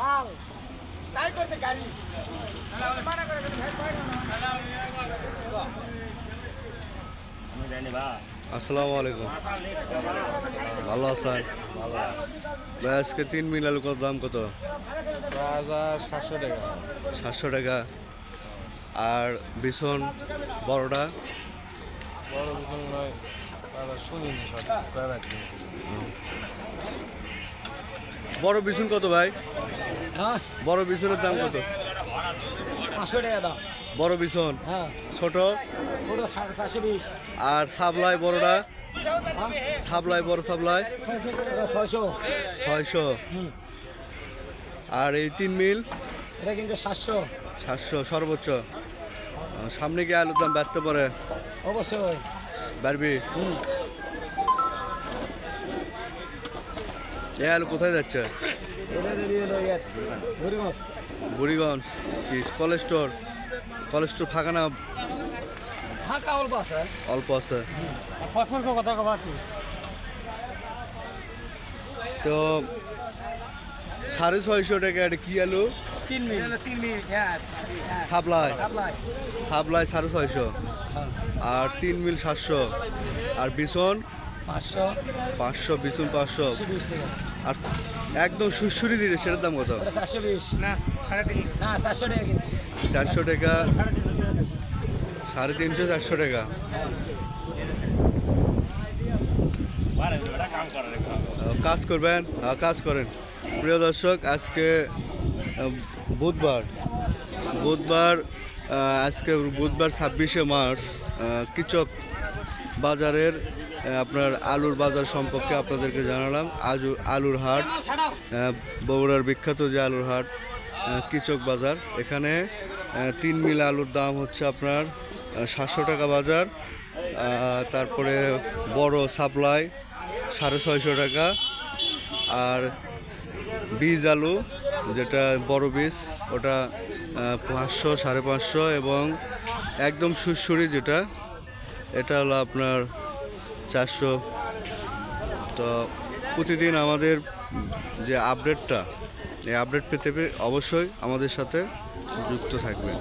মাল। তাই করতে গাড়ি। আসসালামু আলাইকুম। ভালো আছেন? ভাই আজকে তিন মিল আলু কত দাম কত? সাতশো টাকা। সাতশো টাকা আর বিছন বড়টা? বড় কিছু নয় বড় বিছুন কত ভাই? বড় বিছুনের দাম কত? পাঁচশো টাকা দাম। বড় বিছন? হ্যাঁ। ছোট? ছোটো চারশো বিশ। আর সাবলাই বড়টা? সাবলাই বড় সাবলাই? ছয়শো। ছয়শো। আর এই তিন মিল? এটা কিন্তু সাতশো। সাতশো সর্বোচ্চ। সামনে গিয়ে আলুর দাম বাড়তে পারে? অবশ্যই। বাড়বি? এই আলু কোথায় যাচ্ছে? বুড়িগঞ্জ। কি কলেস্টোর কলেস্টোর ফাঁকা না? ফাঁকা অল্প আছে। অল্প আছে। কথা কবা তো সাড়ে ছয়শো টাকা এটা কি আলু? হ্যাঁ সাপ্লাই। সাপ্লাই। সাপ্লাই সাড়ে ছয়শো। আর তিন মিল সাতশো। আর বিছন পাঁচশো। পাঁচশো বিছুন পাঁচশো। আর একদম সুসুরি দিলে সেটার দাম কত? চারশো বিশ। না টাকা চারশো টাকা। সাড়ে তিনশো চারশো টাকা। কাজ করবেন? কাজ করেন। প্রিয় দর্শক আজকে বুধবার। বুধবার আজকে বুধবার ছাব্বিশে মার্চ কৃষক বাজারের আপনার আলুর বাজার সম্পর্কে আপনাদেরকে জানালাম। আজু আলুর হাট বগুড়ার বিখ্যাত যে আলুর হাট কৃষক বাজার। এখানে তিন মিল আলুর দাম হচ্ছে আপনার সাতশো টাকা বাজার তারপরে বড় সাপ্লাই সাড়ে ছয়শো টাকা, আর বীজ আলু, যেটা বড় বীজ, ওটা পাঁচশো, সাড়ে পাঁচশো এবং একদম সুরসুরি যেটা এটা হলো আপনার চারশো। তো প্রতিদিন আমাদের যে আপডেটটা, এই আপডেট পেতে অবশ্যই আমাদের সাথে যুক্ত থাকবেন।